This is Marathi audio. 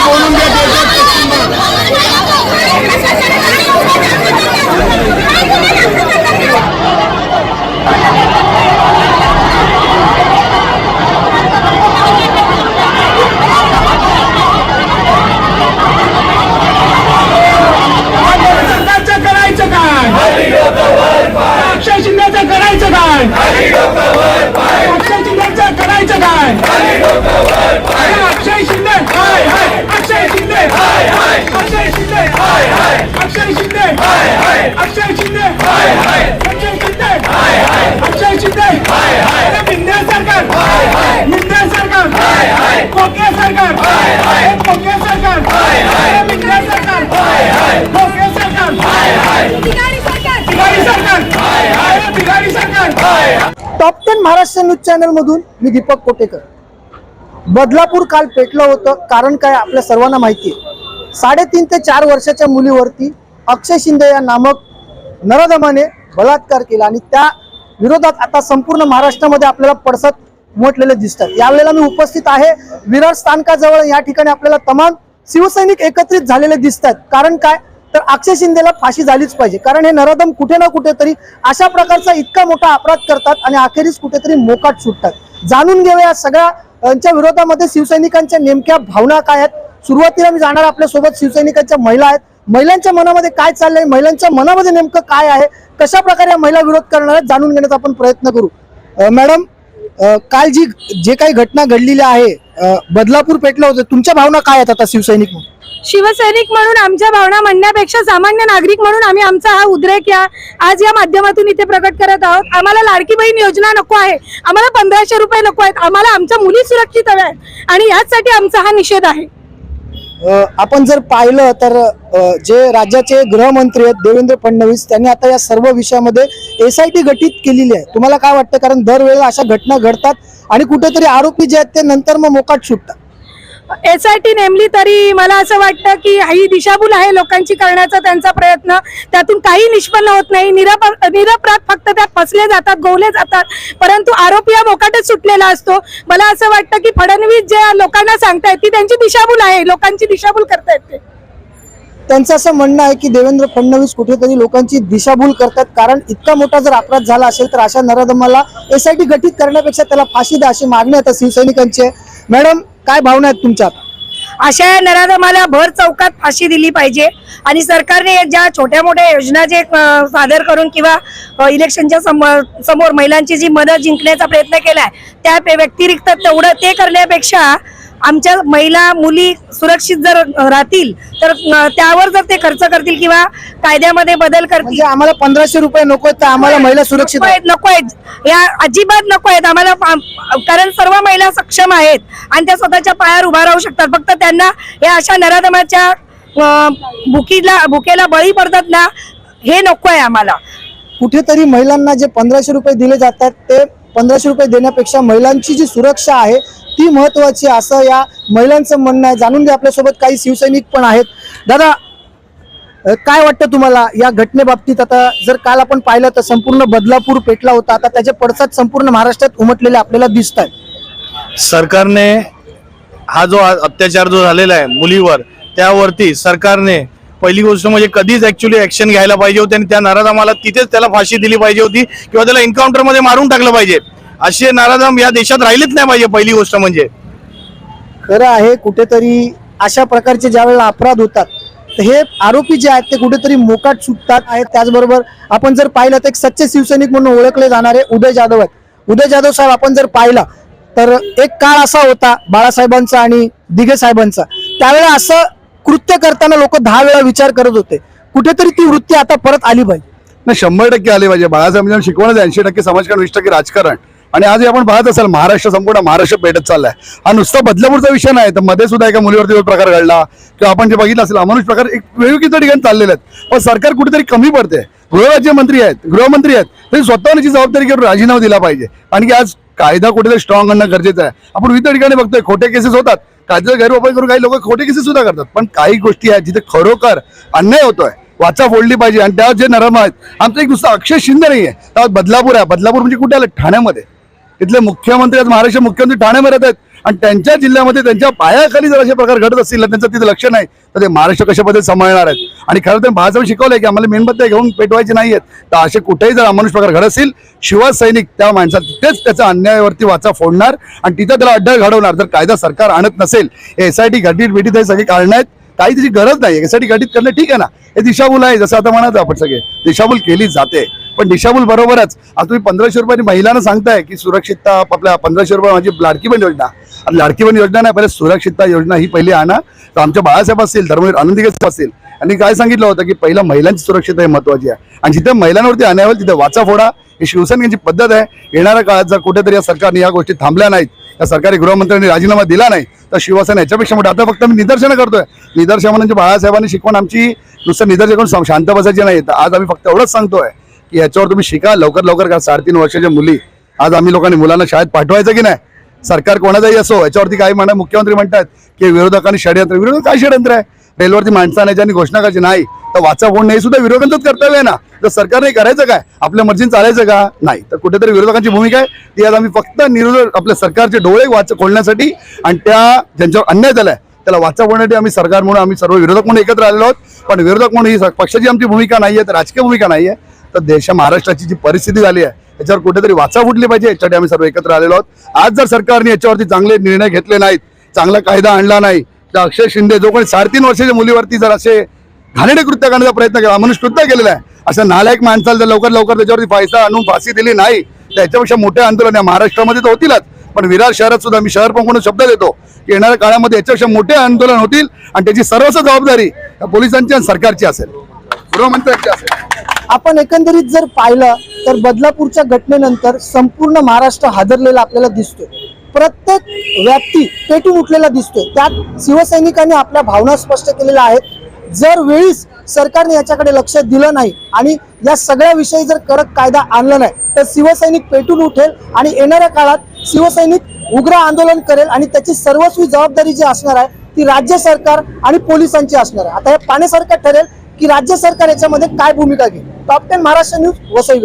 बोलून द्या सरकारचं हाय हाय अक्षय शिंदे हाय हाय अक्षय शिंदे हाय हाय अक्षय शिंदे हाय हाय अक्षय शिंदे हाय हाय अक्षय शिंदे हाय हाय अरे मिंदे सरकार हाय हाय मिंदे सरकार हाय हाय कोके सरकार हाय हाय कोके सरकार हाय हाय मिंदे सरकार हाय हाय कोके सरकार हाय हाय बिगारी सरकार बिगारी सरकार हाय हाय बिगारी सरकार हाय top ten Maharashtra news channel मधून मी दीपक कोटेकर बदलापूर काल पेटलं होतं कारण काय आपल्या सर्वांना माहिती आहे साडेतीन ते चार वर्षाच्या मुलीवरती अक्षय शिंदे या नामक नरदमाने बलात्कार केला आणि त्या विरोधात आता संपूर्ण महाराष्ट्रामध्ये आपल्याला पडसाद उमटलेले दिसतात. यावेळेला मी उपस्थित आहे. विरार स्थानकाजवळ या ठिकाणी आपल्याला तमाम शिवसैनिक एकत्रित झालेले दिसतात. कारण काय? तर अक्षय शिंदेला फाशी झालीच पाहिजे. कारण हे नरदम कुठे ना कुठेतरी अशा प्रकारचा इतका मोठा अपराध करतात आणि अखेरीस कुठेतरी मोकाट सुटतात. जाणून घेऊया या सगळ्या यांच्या विरोधामध्ये शिवसैनिकांच्या नेमक्या भावना काय आहेत? सुरुवातीला मी जाणार आपल्यासोबत शिवसैनिकांच्या महिला आहेत. महिलांच्या मनामध्ये काय चाललंय? महिलांच्या मनामध्ये नेमकं काय आहे? कशा प्रकारे या महिला विरोध करणार आहेत? जाणून घेण्याचा आपण प्रयत्न करू. मॅडम काल जी जे काही घटना घडलेली आहे बदलापूर पेटलं होतं तुमच्या भावना काय आहेत आता शिवसैनिक म्हणून? शिवसैनिक म्हणून आमच्या भावना म्हणण्यापेक्षा सामान्य नागरिक म्हणून आम्ही आमचा हा उद्रेक या आज या माध्यमातून इथे प्रकट करत आहोत. आम्हाला लाडकी बहीण योजना नको आहे. आम्हाला पंधराशे रुपये नको आहेत. आम्हाला आमच्या मुली सुरक्षित हव्या आहेत. आणि याचसाठी आमचा हा निषेध आहे. आपण जर पाहिलं तर जे राज्याचे गृहमंत्री आहेत देवेंद्र फडणवीस त्यांनी आता या सर्व विषयामध्ये एस आय टी गठीत केलेली आहे. तुम्हाला काय वाटतं? कारण दरवेळेला अशा घटना घडतात आणि कुठेतरी आरोपी जे आहेत ते नंतर मग मोकाट सुटतात. एस आय टी नेमली तरी मला असं वाटतं की ही दिशाभूल आहे लोकांची करण्याचा त्यांचा प्रयत्न. त्यातून काही निष्पन्न होत नाही. निरप निरपराध फक्त त्यात फसले जातात गोवले जातात. परंतु आरोपी हा मोकाटच सुटलेला असतो. मला असं वाटतं की फडणवीस जे लोकांना सांगतायत ती त्यांची दिशाभूल आहे. लोकांची दिशाभूल करतायत ते. त्यांचं असं म्हणणं आहे की देवेंद्र फडणवीस कुठेतरी लोकांची दिशाभूल करतात. कारण इतका मोठा जर अपराध झाला असेल तर अशा नराधमाला एस आय टी गठीत करण्यापेक्षा त्याला फाशी द्या अशी मागणी आता शिवसैनिकांची आहे. मॅडम काय भावना आहेत तुमच्या अशा या नराधमाला भर चौकात फाशी दिली पाहिजे. आणि सरकारने ज्या छोट्या मोठ्या योजना जे सादर करून किंवा इलेक्शनच्या समोर समोर महिलांची जी मदत जिंकण्याचा प्रयत्न केलाय त्या व्यतिरिक्त तेवढं ते करण्यापेक्षा आमच्या महिला मुली सुरक्षित जर राहतील तर त्यावर जर ते खर्च करतील किंवा कायद्यामध्ये बदल करतील. म्हणजे आम्हाला पंधराशे रुपये नको आहेत, तर आम्हाला महिला सुरक्षित नको आहेत नको आहेत. या अजिबात नको आहेत. आम्हाला कारण सर्व महिला सक्षम आहेत आणि त्या स्वतःच्या पायावर उभा राहू शकतात. फक्त त्यांना या अशा नराधमाच्या भुकीला भुकेला बळी पडतात ना हे नको आहे आम्हाला. कुठेतरी महिलांना जे पंधराशे रुपये दिले जातात ते पंधराशे रुपये देण्यापेक्षा महिलांची जी सुरक्षा आहे ती महत्वाची असं या महिलांचं म्हणणं आहे. जाणून घ्या आपल्यासोबत काही शिवसैनिक पण आहेत. दादा काय वाटतं तुम्हाला या घटनेबाबतीत? आता जर काल आपण पाहिलं तर संपूर्ण बदलापूर पेटला होता. आता त्याचे पडसाद संपूर्ण महाराष्ट्रात उमटलेले आपल्याला दिसत आहेत सरकारने हा जो अत्याचार जो झालेला आहे मुलीवर त्यावरती सरकारने पहिली गोष्ट म्हणजे कधीच ऍक्च्युली ऍक्शन घ्यायला पाहिजे होती आणि त्या नाराधामाला तिथेच त्याला फाशी दिली पाहिजे होती किंवा त्याला एन्काउंटरमध्ये मारून टाकलं पाहिजे. असे नाराजाम या देशात राहिलेच नाही पाहिजे पहिली गोष्ट म्हणजे. खरं आहे कुठेतरी अशा प्रकारचे ज्या वेळेला अपराध होतात तर हे आरोपी जे आहेत ते कुठेतरी मोकाट सुटतात आहेत. त्याचबरोबर आपण जर पाहिलं तर एक सच्चे शिवसैनिक म्हणून ओळखले जाणारे उदय जाधव आहेत. उदय जाधव साहेब आपण जर पाहिला तर एक काळ असा होता बाळासाहेबांचा आणि दिघे साहेबांचा. त्यावेळेला असं कृत्य करताना लोक दहा वेळा विचार करत होते. कुठेतरी ती वृत्ती आता परत आली पाहिजे. नाही शंभर टक्के आले पाहिजे. बाळासाहेबांच्या म्हणजे शिकवणच ऐंशी टक्के समाजकारण वीस टक्के राजकारण. आणि आज आपण पाहत असाल महाराष्ट्र संपूर्ण महाराष्ट्र पेटत चाललाय. हा नुसता बदलापूरचा विषय नाही तर मध्ये सुद्धा एका मुलीवरती जो प्रकार घडला किंवा आपण जे बघितलं असेल अमानुष प्रकार एक वेगवेगळ्या ठिकाणी चाललेले आहेत. पण सरकार कुठेतरी कमी पडते. गृहराज्यमंत्री आहेत गृहमंत्री आहेत तरी स्वतःची जबाबदारी घेऊन राजीनामा दिला पाहिजे. आणि की आज कायदा कुठेतरी स्ट्रॉंग आणणं गरजेचं आहे. आपण विविध ठिकाणी बघतोय खोटे केसेस होतात. कायद्याचा गैरवापर करून काही लोक खोटे केसेस सुद्धा करतात. पण काही गोष्टी आहेत जिथे खरोखर अन्याय होतोय. वाचा फोडली पाहिजे. आणि त्यावर जे नरम आहेत आमचं एक नुसतं अक्षय शिंदे नाही आहे त्यावर बदलापूर आहे. बदलापूर म्हणजे कुठे आलं? ठाण्यामध्ये. इथले मुख्यमंत्री आज महाराष्ट्र मुख्यमंत्री ठाण्यामध्ये आहेत. आणि त्यांच्या जिल्ह्यामध्ये त्यांच्या पायाखाली जर असे प्रकार घडत असतील त्यांचं तिथे लक्ष नाही तर ते महाराष्ट्र कशा पद्धतीने सांभाळणार आहेत? आणि खरं तर भाजप शिकवलंय की आम्हाला मेणबत्त्या घेऊन पेटवायचे नाही आहेत तर असे कुठेही जर अमानुष प्रकार घडत असतील शिवसैनिक त्या माणसात तिथेच त्याचा अन्यायावरती वाचा फोडणार आणि तिथं त्याला अड्डा घडवणार. जर कायदा सरकार आणत नसेल एस आय टी घटित भेटीत हे सगळी कारणं आहेत काही त्याची गरज नाही यासाठी घटित करणं ठीक आहे ना. हे दिशाभूल आहे जसं आता म्हणत आपण सगळे. दिशाभूल केली जाते. पण दिशाभूल बरोबरच. आता तुम्ही पंधराशे रुपयांनी महिलांना सांगताय की सुरक्षितता आपल्या पंधराशे रुपये माझी लाडकी योजना. आणि लाडकी योजना नाही पहिले सुरक्षितता योजना ही पहिली आणा. तर आमच्या बाळासाहेब असतील धर्मवीर आनंदी असतील आणि काय सांगितलं होतं की पहिलं महिलांची सुरक्षितता ही महत्वाची आहे. आणि जिथे महिलांवरती अन्याय तिथे वाचा फोडा. ही शिवसेनेची पद्धत आहे येणाऱ्या काळात जर कुठेतरी या सरकारने या गोष्टी थांबल्या नाहीत या सरकारी गृहमंत्र्यांनी राजीनामा दिला नाही तर शिवसेना याच्यापेक्षा मोठं. आता फक्त मी निदर्शनं करतोय. निदर्शन म्हणजे बाळासाहेबांनी शिकवण आमची नुसतं निदर्शन करून शांत बसायची नाही. तर आज आम्ही फक्त एवढंच सांगतोय की याच्यावर तुम्ही शिका. लवकर लवकर का साडेतीन वर्षाच्या मुली आज आम्ही लोकांनी मुलांना शाळेत पाठवायचं की नाही? सरकार कोणाचाही असो याच्यावरती काही म्हणा मुख्यमंत्री म्हणतात की विरोधकांनी षडयंत्र विरोधक काय षडयंत्र आहे? रेल्वेवरती माणसं आणायची आणि घोषणा करायची नाही. तर वाचा फोडणं हे सुद्धा विरोधकांचंच कर्तव्य आहे ना? तर सरकारने करायचं काय? आपल्या मर्जीने चालायचं का? नाही. तर कुठेतरी विरोधकांची भूमिका आहे. ती आज आम्ही फक्त निरोध आपल्या सरकारचे डोळे वाच खोलण्यासाठी आणि त्या ज्यांच्यावर अन्याय झालाय त्याला वाचा फोडण्यासाठी आम्ही सरकार म्हणून आम्ही सर्व विरोधक म्हणून एकत्र आलेलो आहोत. पण विरोधक म्हणून ही पक्षाची आमची भूमिका नाही आहे तर राजकीय भूमिका नाही आहे तर देशा महाराष्ट्राची जी परिस्थिती झाली आहे याच्यावर कुठेतरी वाचा फुटली पाहिजे. याच्यासाठी आम्ही सर्व एकत्र आलेलो आहोत. आज जर सरकारने याच्यावरती चांगले निर्णय घेतले नाहीत चांगला कायदा आणला नाही तर अक्षय शिंदे जो कोणी साडेतीन वर्षाच्या मुलीवरती जर असे घाणेडे कृत्य करण्याचा प्रयत्न केला मनुष्य कृत्य केलेला आहे अशा नालायक माणसाला जर लवकर लवकर त्याच्यावरती फायदा आणून फाशी दिली नाही तर याच्यापेक्षा मोठे आंदोलन या महाराष्ट्रामध्ये तर होतीलच. पण विरार शहरात सुद्धा मी शहर पण शब्द देतो की येणाऱ्या काळामध्ये याच्यापेक्षा मोठे आंदोलन होतील आणि त्याची सर्वस्व जबाबदारी पोलिसांची आणि सरकारची असेल. गृहमंत्र्यांची असेल. आपण एकंदरीत जर पाहिलं तर बदलापूरच्या घटनेनंतर संपूर्ण महाराष्ट्र हादरलेला आपल्याला दिसतोय. प्रत्येक व्यक्ती पेटून उठलेला दिसतोय. त्यात शिवसैनिकांनी आपल्या भावना स्पष्ट केलेल्या आहेत. जर वेळीच सरकारने याच्याकडे लक्ष दिलं नाही आणि या सगळ्या विषयी जर कडक कायदा आणला नाही तर शिवसैनिक पेटून उठेल आणि येणाऱ्या काळात शिवसैनिक उग्र आंदोलन करेल आणि त्याची सर्वस्वी जबाबदारी जी असणार आहे ती राज्य सरकार आणि पोलिसांची असणार आहे. आता हे पाण्यासारखं ठरेल की राज्य सरकार याच्यामध्ये काय भूमिका घेईल? Top ten Maharashtra news Vasai